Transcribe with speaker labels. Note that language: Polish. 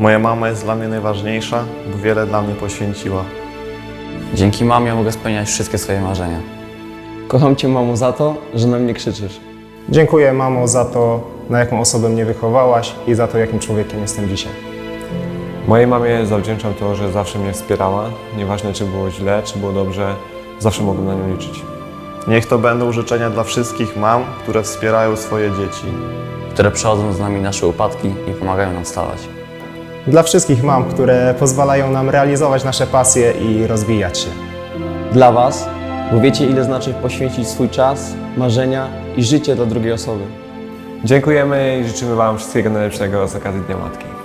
Speaker 1: Moja mama jest dla mnie najważniejsza, bo wiele dla mnie poświęciła.
Speaker 2: Dzięki mamie mogę spełniać wszystkie swoje marzenia.
Speaker 3: Kocham Cię, mamo, za to, że na mnie krzyczysz.
Speaker 4: Dziękuję, mamo, za to, na jaką osobę mnie wychowałaś i za to, jakim człowiekiem jestem dzisiaj.
Speaker 5: Mojej mamie zawdzięczam to, że zawsze mnie wspierała. Nieważne, czy było źle, czy było dobrze, zawsze mogłem na nią liczyć.
Speaker 1: Niech to będą życzenia dla wszystkich mam, które wspierają swoje dzieci.
Speaker 2: które przechodzą z nami nasze upadki i pomagają nam wstawać.
Speaker 4: Dla wszystkich mam, które pozwalają nam realizować nasze pasje i rozwijać się.
Speaker 3: Dla Was, bo wiecie, ile znaczy poświęcić swój czas, marzenia i życie dla drugiej osoby.
Speaker 5: Dziękujemy i życzymy Wam wszystkiego najlepszego z okazji Dnia Matki.